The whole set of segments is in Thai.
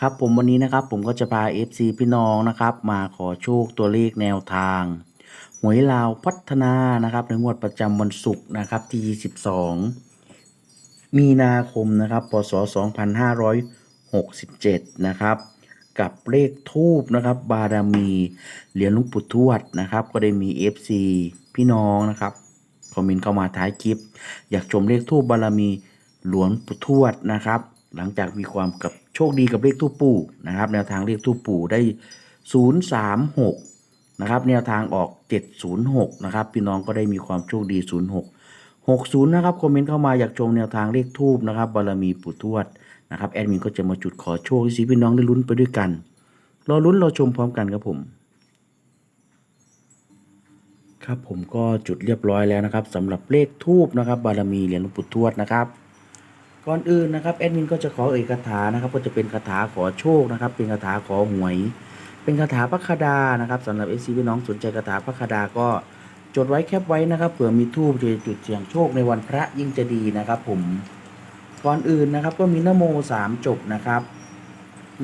ครับผมวันนี้นะครับผมก็จะพา FC พี่น้องนะครับ มาขอโชคตัวเลขแนวทางหวยลาวพัฒนานะครับ ในงวดประจำวันศุกร์นะครับที่ 22 มีนาคมนะครับพศ 2567 นะครับ กับเลขทูบนะครับ บารมีเหรียญลุงปู่ทวดนะครับ ก็ได้มี FC พี่น้องนะครับคอมเมนต์เข้ามาท้ายคลิป อยากชมเลขทูบบารมีหลวงปู่ทวดนะครับ หลังจากมีความกับ โชคดีกับเลขทูปปู่นะครับแนวทางเลขทูปปู่ได้ 036นะครับแนวทางออก 706นะครับพี่น้องก็ได้มีความโชคดี 06 60นะครับคอมเมนต์เข้ามาอยากชมแนวทางเลขทูบนะครับบารมีปู่ทวดนะครับแอดมินก็จะมาจุดขอโชคสิพี่น้องได้ลุ้นไปด้วยกันรอลุ้นรอชมพร้อมกันครับผมครับผมก็จุดเรียบร้อยแล้วนะครับสำหรับเลขทูบนะครับบารมีเหรียญหลวงปู่ทวดนะครับ ก่อนอื่นนะครับแอดมินก็จะขอเอ่ยคาถานะครับ ก็จะเป็นคาถาขอโชคนะครับ เป็นคาถาขอหวย เป็นคาถาพระคดานะครับสำหรับเอซีพี่น้องสนใจคาถาพระคดาก็จดไว้แคปไว้นะครับเผื่อมีทูบจะจุดเสียงโชคในวันพระยิ่งจะดีนะครับ ผมก่อนอื่นนะครับก็มีนโมสามจบนะครับ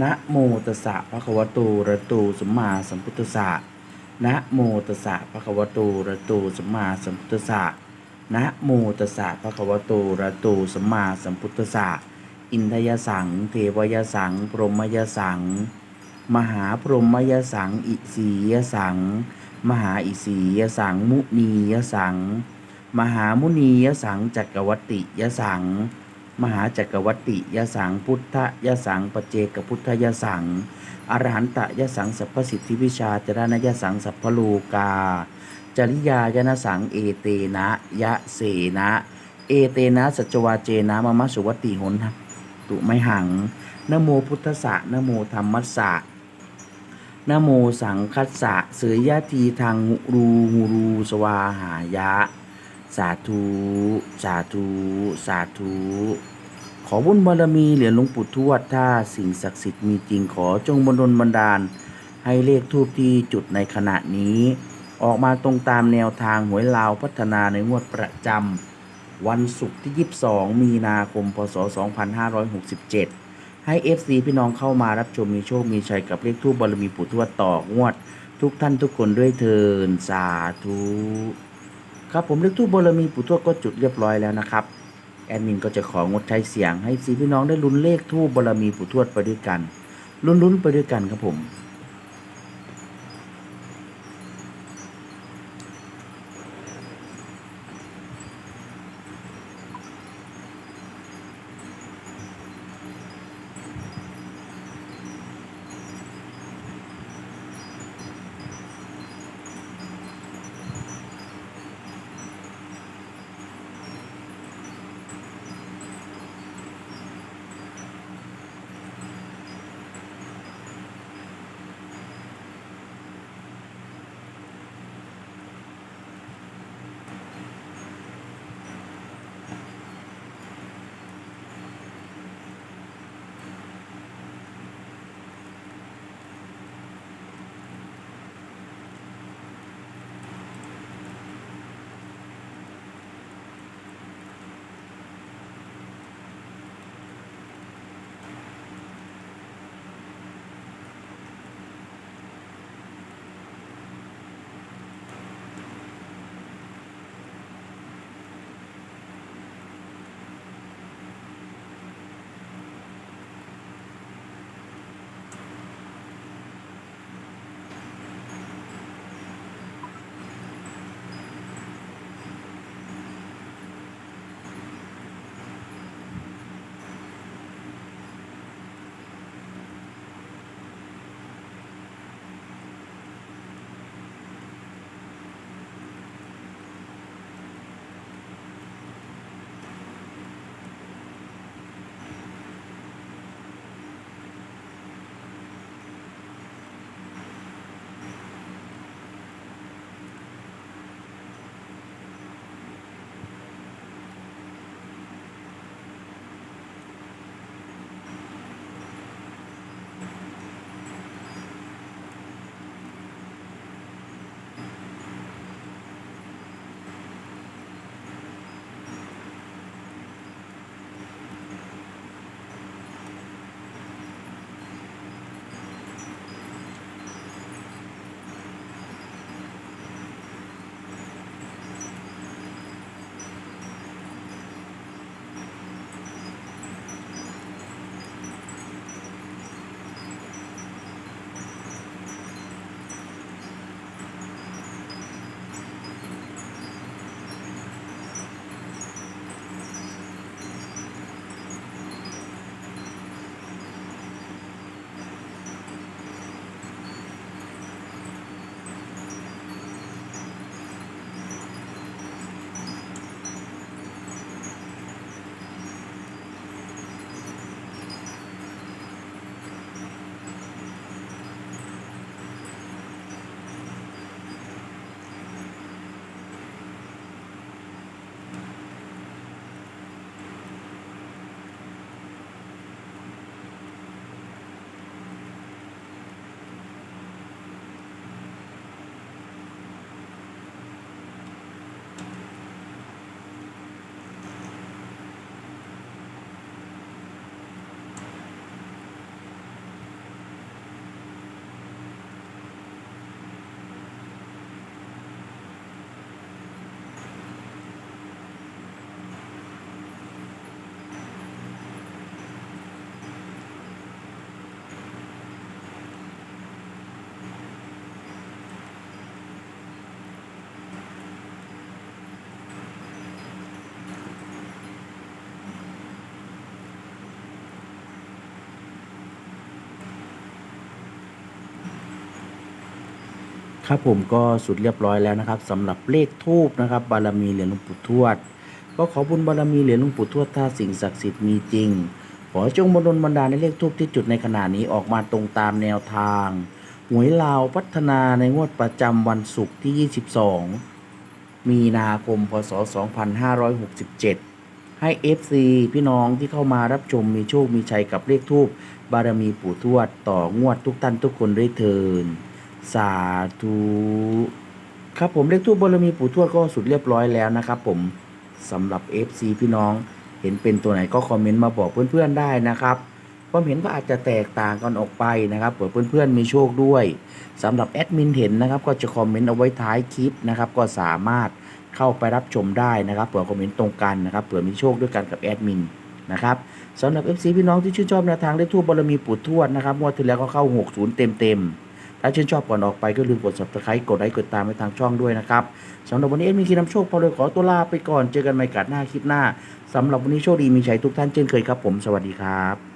นะโมตัสสะภะควตอะระโตสัมมาสัมพุทธสะนะโมตัสสะภะควตอะระโตสัมมาสัมพุทธสะ นะโมตัสสะภะคะวะโตอะระโตสัมมาสัมพุทธัสสะอินทยสัง เทวยสัง พรหมยสัง มหาพรหมยสัง อิสียสัง มหาอิสียสัง มุนียสัง มหามุนียสัง จักรวัติยสัง มหาจักรวัติยสัง พุทธยสัง ปเจกพุทธยสังอรหันตยสัง สัพพสิทธิวิชาจรณยสัง สัพพโลกา จริยายนสังเอเตนะ ยะเสนะ เอเตนะสัจวาเจนะมะมะสุวัติหนตุไมหังนโมพุทธสะนโมธรรมัสสะนโมสังคัสสะเสยยะทีทางรูหูรูสวาหายะ สาธุ สาธุ สาธุ ขอบุญบารมีเหรียญหลวงปู่ทวดถ้าสิ่งศักดิ์สิทธิ์มีจริงขอจงบนดลบันดาล ให้เลขทูปที่จุดในขณะนี้ ออกมาตรงตามแนวทางหวยลาวพัฒนาในงวดประจำวันศุกร์ที่ 22 มีนาคม พศ 2567 ให้ FC พี่น้องเข้ามารับชมมีโชค มีชัยกับเลขทูปบารมีปู่ทวดต่องวด ทุกท่านทุกคนด้วยเทินสาธุ ครับผมเลขทูปบารมีปู่ทวดก็จุดเรียบร้อยแล้วนะครับ แอดมินก็จะของดใช้เสียงให้ซีพี่น้องได้ลุ้นเลขทูปบารมีปู่ทวดไปด้วยกันลุ้นๆไปด้วยกันครับผม ครับผมก็สุดเรียบร้อยแล้วนะครับสำหรับเลขทูบนะครับบารมีเหรียญหลวงปู่ทวด ก็ขอบุญบารมีเหรียญหลวงปู่ทวดถ้าสิ่งศักดิ์สิทธิ์มีจริง ขอจงบดลบันดาลในเลขทูบที่จุดในขณะนี้ออกมาตรงตามแนวทางหวยลาวพัฒนาในงวดประจำวันศุกร์ที่ 22 มีนาคมพศ 2567ให้ FC พี่น้องที่เข้ามารับชมมีโชค มีชัยกับเลขทูบบารมีปู่ทวด ต่องวดทุกท่านทุกคนด้วยเทิน สาธุครับผมเลขทูบบารมีปู่ทวดก็สุดเรียบร้อยแล้วนะครับผมสำหรับ FC พี่น้องเห็นเป็นตัวไหนก็คอมเมนต์มาบอกเพื่อนๆได้นะครับความเห็นก็อาจจะแตกต่างกันออกไปนะครับเผื่อเพื่อนๆมีโชคด้วยสำหรับแอดมินเห็นนะครับ ก็จะคอมเมนต์เอาไว้ท้ายคลิปนะครับ ก็สามารถเข้าไปรับชมได้นะครับเผื่อคอมเมนต์ตรงกันนะครับเผื่อมีโชคด้วยกันกับแอดมินนะครับสำหรับ FC พี่น้องที่ชื่นชอบแนวทางเลขทูบบารมีปู่ทวดนะครับงวดที่แล้วก็เข้า 60 เต็มๆ ถ้าชื่นชอบก่อนออกไปก็ลืมกด subscribe กดไลค์กดตามให้ทางช่องด้วยนะครับสำหรับวันนี้เอ็มมีคีนำโชคพอเลยขอตัวลาไปก่อนเจอกันใหม่กัดหน้าคลิปหน้าสำหรับวันนี้โชคดีมีชัยทุกท่านเช่นเคยครับผมสวัสดีครับ